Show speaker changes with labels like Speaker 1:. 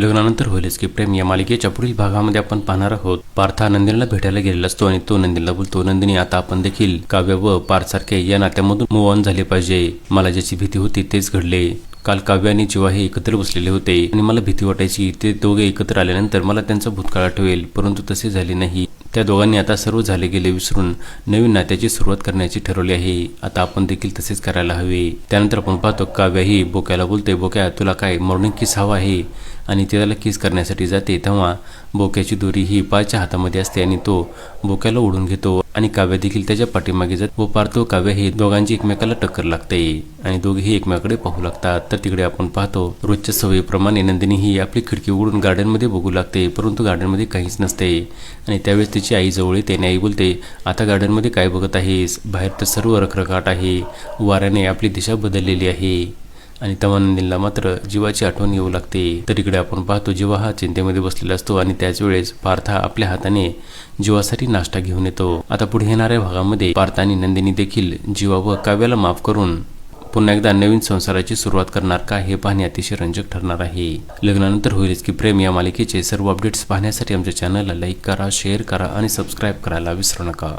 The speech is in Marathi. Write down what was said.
Speaker 1: लग्नानंतर होईलच की प्रेम या मालिकेच्या पुढील भागामध्ये आपण पाहणार आहोत. पार्थ हा नंदिनीला भेटायला गेलेला असतो आणि तो नंदिनीला बोलतो नंदिनी आता आपण देखील काव्य व पार्थ सारखे या नात्यामधून मूव ऑन झाले पाहिजे. मला ज्याची भीती होती तेच घडले. काल काव्य आणि जीवा हे एकत्र बसलेले होते. आणि मला भीती वाटायची ते दोघे एकत्र आल्यानंतर मला त्यांचा भूतकाळ आठवेल परंतु तसे झाले नाही. त्या दोघांनी आता सर्व झाले गेले विसरून नवीन नात्याची सुरुवात करण्याची ठरवली आहे. आता आपण देखील तसेच करायला हवे. त्यानंतर आपण पाहतो काव्याही बोक्याला बोलते बोक्या तुला काय मॉर्निंग किस हवा आहे? आणि ते त्याला किस करण्यासाठी जाते तेव्हा बोक्याची दोरी ही पायच्या हातामध्ये असते आणि तो बोक्याला ओढून घेतो. आणि काव्य देखील त्याच्या पाठीमागे जात व पार्थ काव्य हे दोघांची एकमेकाला टक्कर लागते आणि दोघेही एकमेकाकडे पाहू लागतात. तर तिकडे आपण पाहतो रोजच्या सवयीप्रमाणे नंदिनी ही आपली खिडकी उघडून गार्डनमध्ये बघू लागते परंतु गार्डनमध्ये काहीच नसते. आणि त्यावेळेस तिची आई जवळ येते आणि आई बोलते आता गार्डनमध्ये काय बघत आहेस? बाहेर तर सर्व रखरखाट आहे. वाऱ्याने आपली दिशा बदललेली आहे. आणि तेव्हा मात्र जीवाची आठवण येऊ लागते. तर इकडे आपण पाहतो जीवा हा चिंतेमध्ये बसलेला असतो आणि त्याच वेळेस पार्थ हा आपल्या हाताने जीवासाठी नाश्ता घेऊन येतो. आता पुढे येणाऱ्या भागामध्ये पार्थ आणि नंदिनी देखील जीवा व काव्याला माफ करून पुन्हा एकदा नवीन संसाराची सुरुवात करणार का हे पाहणे अतिशय रंजक ठरणार आहे. लग्नानंतर होईलच की प्रेम या मालिकेचे सर्व अपडेट्स पाहण्यासाठी आमच्या चॅनलला लाईक करा शेअर करा आणि सबस्क्राईब करायला विसरू नका.